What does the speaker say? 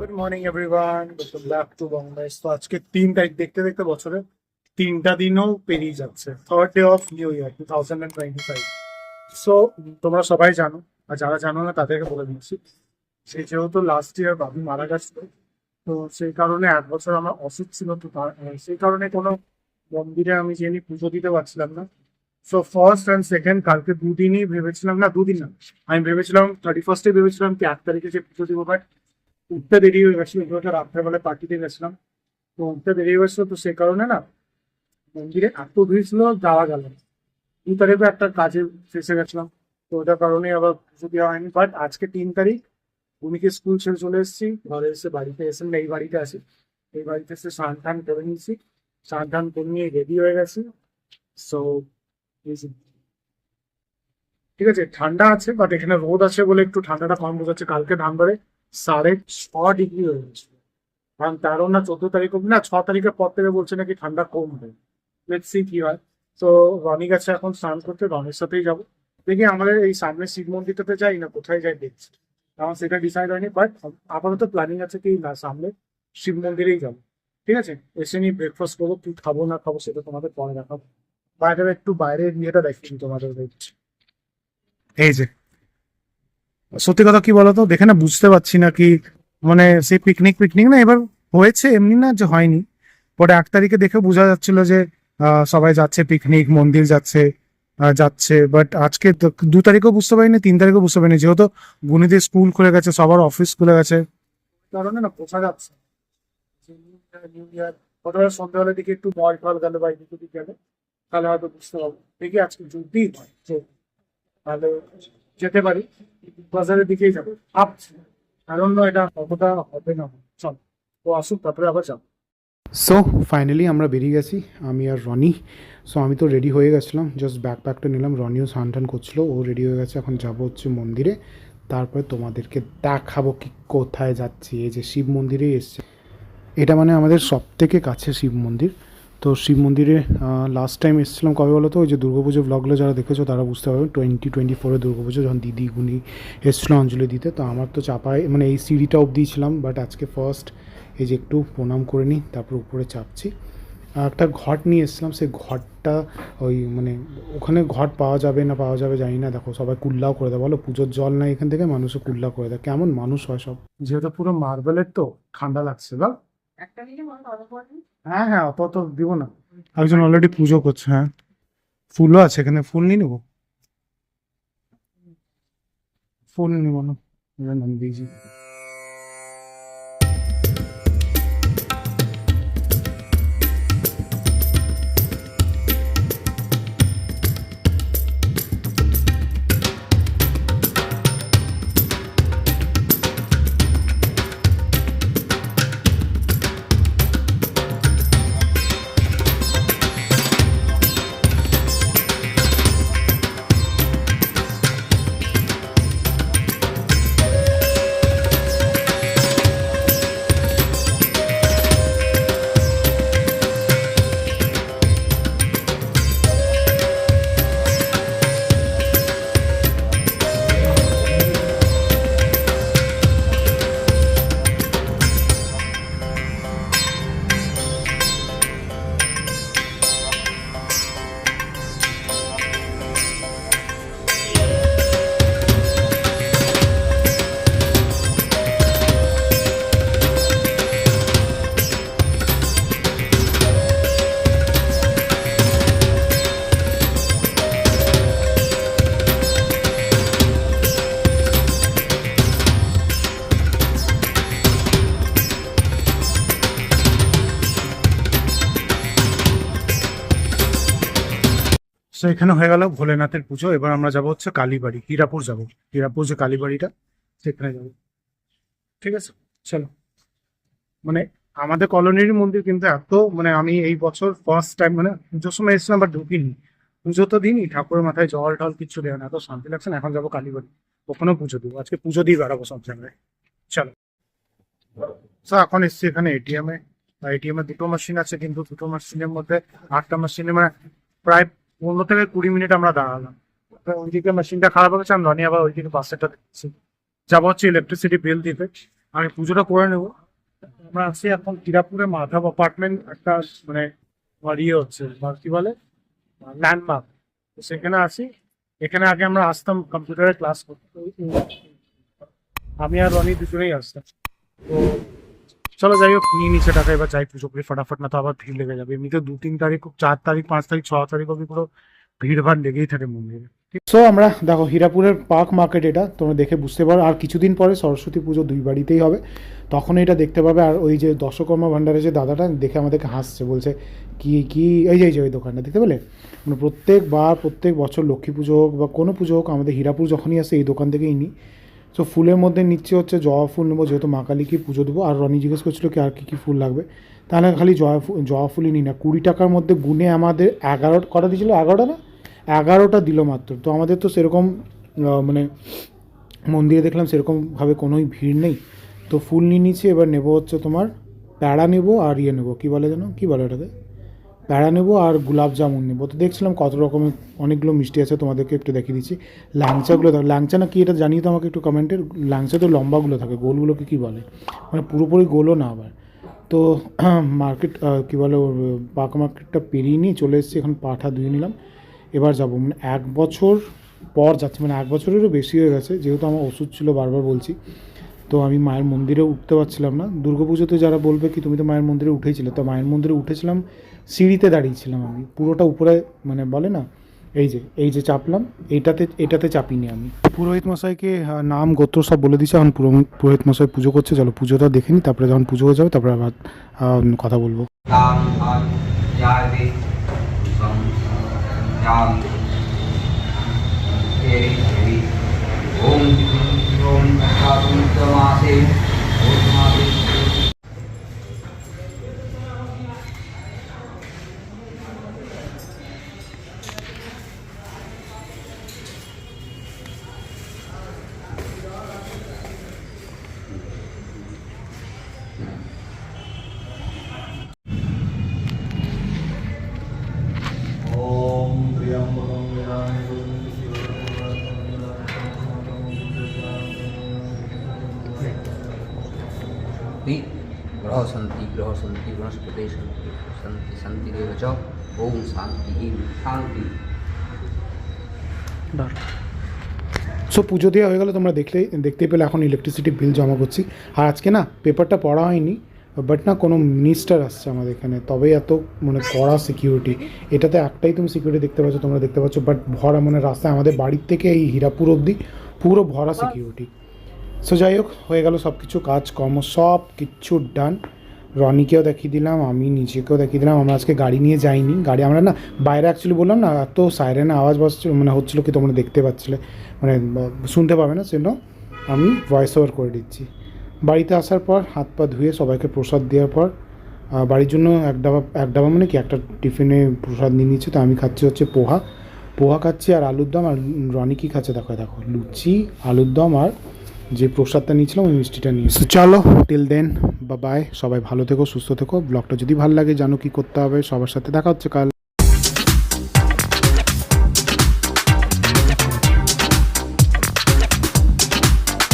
Morning everyone welcome back to Bangladesh তো আজকে তিন তারিখ, দেখতে দেখতে বছরে তিনটা দিনও পেরিয়ে যাচ্ছে। Third day of new year two thousand and twenty five so তোমরা সবাই জানো, আর যারা জানো না, তাদেরকে বলে দিচ্ছি। সে যেহেতু লাস্ট ইয়ার বাবু মারা গেছিল তো সেই কারণে এক বছর আমার অসুখ ছিল তো তার- সেই কারণে কোনো মন্দিরে আমি যেনি পুজো দিতে পারছিলাম না। সো ফার্স্ট অ্যান্ড সেকেন্ড কালকে দুদিনই ভেবেছিলাম না, দুদিন না। আমি ভেবেছিলাম থার্টি ফার্স্টে ভেবেছিলাম কি এক তারিখে যে পুজো দিব বাট উঠতে দেরি হয়ে গেছিল পুরোটা রাত্রেবেলায় পার্টিতে গেছিলাম। তো উঠতে দেরি হয়ে গেছিল তো সে কারণে না মন্দিরে এত ভিড় ছিল, যাওয়া গেল দু তারিখে একটা কাজে ফেসে গেছিলাম। তো ওটার কারণে আবার পুজো দেওয়া হয়নি। বাট আজকে তিন তারিখ ভূমিকে স্কুল ছেড়ে চলে এসেছি। ঘরে এসে বাড়িতে এসে এই বাড়িতে আছি। এই বাড়িতে এসে স্নান টান করে নিয়েছি। স্নান টান করে নিয়ে রেডি হয়ে গেছি। সো ঠিক আছে, ঠান্ডা আছে বাট এখানে রোদ আছে বলে একটু ঠান্ডাটা কম বোঝাচ্ছে। কালকে ধানবারে সাড়ে ছ ডিগ্রি হয়ে গেছিল কারণ তেরো না চোদ্দ তারিখ অব্দি না, ছ তারিখের পর থেকে বলছে নাকি ঠান্ডা কমবে। লেটস কি হয়। তো রনি গেছে এখন স্নান করতে, রনির সাথেই যাব। দেখি আমাদের এই সামনে শিব মন্দিরটাতে যাই না, কোথায় যাই দেখছি। কারণ সেটা ডিসাইড হয়নি বাট আপাতত প্ল্যানিং আছে কি না, সামনে শিব মন্দিরেই যাব। ঠিক আছে? এসে নিয়ে ব্রেকফাস্ট করব, কি খাব, না খাব, সেটা তোমাদের পরে দেখাবো। বাইরে একটু বাইরের ইয়েটা দেখছি, তোমাদের এই যে সত্যি কথা কি বলতো? দেখে না বুঝতে পারছি না কি মানে সেই পিকনিক পিকনিক না এবার হয়েছে, এমনি না যে হয়নি। পরে এক তারিখে দেখে বোঝা যাচ্ছিল যে সবাই যাচ্ছে পিকনিক মন্দির যাচ্ছে যাচ্ছে। বাট আজকে দু তারিখও বুঝতে পারিনি, তিন তারিখও বুঝতে পারিনি। যেহেতু গুণীদের স্কুল খুলে গেছে, সবার অফিস খুলে গেছে। কারণে না বোঝা যাচ্ছে নিউ ইয়ার কতটা সন্ধ্যাবেলার দিকে একটু মল টল গেলে বা গেলে, তাহলে হয়তো বুঝতে পারব। দেখি আজকে যদি হয় তাহলে যেতে পারি। বাজারের দিকেই যাব। ভাবছি কারণ এটা কতটা হবে না। চল তো আসুক, তারপরে আবার যাব। সো ফাইনালি আমরা বেরিয়ে গেছি। আমি আর রনি। সো আমি তো রেডি হয়ে গেছিলাম। জাস্ট ব্যাকপ্যাকটা নিলাম। রনিও স্নান টান করছিল। ও রেডি হয়ে গেছে। এখন যাব হচ্ছে মন্দিরে। তারপরে তোমাদেরকে দেখাবো কি কোথায় যাচ্ছি। এই যে শিব মন্দিরেই এসছে। এটা মানে আমাদের সব থেকে কাছে শিব মন্দির। তো শিব মন্দিরে লাস্ট টাইম এসেছিলাম কবে বলো তো ওই যে দুর্গাপুজো ব্লগগুলো যারা দেখেছ তারা বুঝতে পারবে। টোয়েন্টি টোয়েন্টি ফোরে দুর্গাপুজো, যখন দিদি গুনি এসেছিল অঞ্জলি দিতে, তো আমার তো চাপায় মানে এই সিঁড়িটা অবধি ছিলাম বাট আজকে ফার্স্ট এই যে একটু প্রণাম করে নিই, তারপর উপরে চাপছি। একটা ঘট নিয়ে এসেছিলাম, সেই ঘটটা ওই মানে ওখানে ঘট পাওয়া যাবে না পাওয়া যাবে জানি না, দেখো সবাই কুল্লাও করে দেয়। বলো পুজোর জল না এখান থেকে মানুষে কুল্লা করে দেয়। কেমন মানুষ হয় সব? যেহেতু পুরো মার্বেলের তো, ঠান্ডা লাগছে মনে হয়। হ্যাঁ। হ্যাঁ অত তো দিব না। একজন অলরেডি পুজো করছে হ্যাঁ। ফুলও আছে এখানে ফুল নিয়ে নেব? ফুল নিব না দিয়েছি। তো এখানে হয়ে গেল ভোলেনাথের পুজো। এবার আমরা যাব হচ্ছে কালীবাড়ি, হীরাপুর যাব। হীরাপুর যে কালীবাড়িটা, সেখানে যাব। ঠিক আছে? চলো। মানে আমাদের কলোনির মন্দির কিন্তু এত মানে আমি এই বছর ফার্স্ট টাইম মানে পুজোর সময় এসেছিলাম বাট ঢুকিনি। পুজো তো দিনই, ঠাকুরের মাথায় জল টল কিচ্ছু দেয় না। এত শান্তি লাগছে না, এখন যাব কালীবাড়ি। ওখানেও পুজো দেবো। আজকে পুজো দিয়ে বেড়াবো সব জায়গায়। চলো। স্যার এখন এসছি এখানে এটিএম এ। দুটো মেশিন আছে, কিন্তু দুটো মেশিনের মধ্যে আটটা মেশিনে মানে প্রায় পনেরো থেকে কুড়ি মিনিট আমরা দাঁড়ালাম। ওইদিকে মেশিনটা খারাপ হয়েছে আমি রনি আবার ওইদিকে বাসেরটা দেখছি। যাব হচ্ছে ইলেকট্রিসিটি বিল দিতে। আমি পুজোটা করে নেব। আমরা আছি এখন হিরাপুরে মাধব অ্যাপার্টমেন্ট একটা মানে ইয়ে হচ্ছে বা কি বলে? ল্যান্ডমার্ক সেখানে আছি। এখানে আগে আমরা আসতাম কম্পিউটারে ক্লাস করতে আমি আর রনি দুজনেই আসতাম। তো চলো যাই হোক, নিয়ে নিচে টাকা, এবার যাই পুজো করি ফটাফট, না তো আবার ভিড় লেগে যাবে। এমনিতে দু তিন তারিখ চার তারিখ, পাঁচ তারিখ, ছ তারিখ অব্দি পুরো ভিড় ভাড় লেগেই থাকে মন্দিরে। সো আমরা দেখো, হীরাপুরের পার্ক মার্কেট এটা, তোমরা দেখে বুঝতে পারো। আর কিছুদিন পরে সরস্বতী পুজো দুই বাড়িতেই হবে। তখন এটা দেখতে পাবে। আর ওই যে দশকর্মা ভাণ্ডারের যে দাদাটা, দেখে আমাদেরকে হাসছে, বলছে, কি কি? এই যে এই যে, ওই দোকানটা, দেখতে পেলে? মানে প্রত্যেকবার, প্রত্যেক বছর লক্ষ্মী পুজো হোক বা কোনো পুজো হোক, আমাদের হীরাপুর যখনই আসে, এই দোকান থেকেই নিই সো ফুলের মধ্যে নিচ্ছে হচ্ছে জবা ফুল নেব, যেহেতু মা কালীকে পুজো দেবো। আর রনি জিজ্ঞেস করছিল কি, আর কী কী ফুল লাগবে? তাহলে খালি জবা ফুল জবা ফুলই নিই না। কুড়ি টাকার মধ্যে গুনে আমাদের এগারো, কটা দিয়েছিল? এগারোটা না? এগারোটা দিল মাত্র। তো আমাদের তো সেরকম মানে মন্দিরে দেখলাম সেরকমভাবে কোনোই ভিড় নেই। তো ফুল নিয়ে নিচ্ছি, এবার নেব হচ্ছে তোমার প্যাড়া নেব আর ইয়ে নেব। কী বলে যেন? কী বলে ওটাকে? প্যাড়া নেব আর গোলাপ জামুন নেব। তো দেখছিলাম কত রকমের অনেকগুলো মিষ্টি আছে, তোমাদেরকে একটু দেখিয়ে দিচ্ছি। ল্যাংচাগুলো দেখো ল্যাংচা না কি এটা জানিয়ে তো আমাকে একটু কমেন্টের ল্যাংচা তো লম্বাগুলো থাকে, গোলগুলোকে কী বলে? মানে পুরোপুরি গোলও না আবার। তো মার্কেট কী বলে পাকা মার্কেটটা পেরিয়ে নিয়ে চলে এসেছি, এখন পাঠা ধুয়ে নিলাম। এবার যাব মানে এক বছর পর যাচ্ছে মানে এক বছরেরও বেশি হয়ে গেছে, যেহেতু আমার ওষুধ ছিল বারবার বলছি। তো আমি মায়ের মন্দিরে উঠতে পারছিলাম না। দুর্গাপুজোতে যারা বলবে কি, তুমি তো মায়ের মন্দিরে উঠেছিলে। তো মায়ের মন্দিরে উঠেছিলাম, সিঁড়িতে দাঁড়িয়েছিলাম আমি। পুরোটা উপরে মানে বলে না, এই যে এই যে চাপলাম, এইটাতে, এটাতে চাপিনি আমি। পুরোহিত মশাইকে নাম, গোত্র সব বলে দিয়েছে। এখন পুরো- পুরোহিত মশাই পুজো করছে। চলো, পুজোটা দেখে নিই তারপরে যখন পুজো হয়ে যাবে, তারপরে আবার কথা বলব। तां Om Hatum Tamasi সন্তি গ্রহ সন্তি বনস্পতি সন্তি সন্তি সন্তি দেব ওম শান্তি শান্তি সো পুজো দেওয়া হয়ে গেলো তোমরা দেখলে দেখতে পেলে এখন ইলেকট্রিসিটি বিল জমা করছি। আর আজকে না পেপারটা পড়া হয়নি বাট না কোনো মিনিস্টার আসছে আমাদের এখানে। তবে এত মানে কড়া সিকিউরিটি এটাতে একটাই তুমি সিকিউরিটি দেখতে পাচ্ছ, তোমরা দেখতে পাচ্ছ বাট ভরা মানে রাস্তায় আমাদের বাড়ির থেকে এই হীরাপুর অবধি পুরো ভরা সিকিউরিটি সো যাই হোক হয়ে গেল সব কিছু কাজকর্ম সব কিচ্ছু ডান রনিকেও দেখিয়ে দিলাম, আমি নিজেকেও দেখিয়ে দিলাম। আমরা আজকে গাড়ি নিয়ে যাইনি। গাড়ি আমরা না, বাইরে অ্যাকচুয়ালি বললাম না, এত সাইরেন আওয়াজ বাজছিল মানে হচ্ছিল কি তোমরা দেখতে পাচ্ছিলে। মানে শুনতে পাবে না, সেজন্য আমি ভয়েস ওভার করে দিচ্ছি। বাড়িতে আসার পর হাত পা ধুয়ে সবাইকে প্রসাদ দেওয়ার পর বাড়ির জন্য এক ডাবা এক ডাবা মানে কি, একটা টিফিনে প্রসাদ নিয়ে নিচ্ছি, তো আমি খাচ্ছি হচ্ছে পোহা। পোহা খাচ্ছি আর আলুর দম, আর রনি কি খাচ্ছে, দেখো দেখো, লুচি, আলুর দম আর যে প্রসাদটা নিয়েছিলাম, ওই মিষ্টিটা নিয়ে। চলো টিল দেন বা বাই সবাই ভালো থেকো, সুস্থ থেকো। ব্লগটা যদি ভালো লাগে, জানো কি করতে হবে। সবার সাথে দেখা হচ্ছে কাল।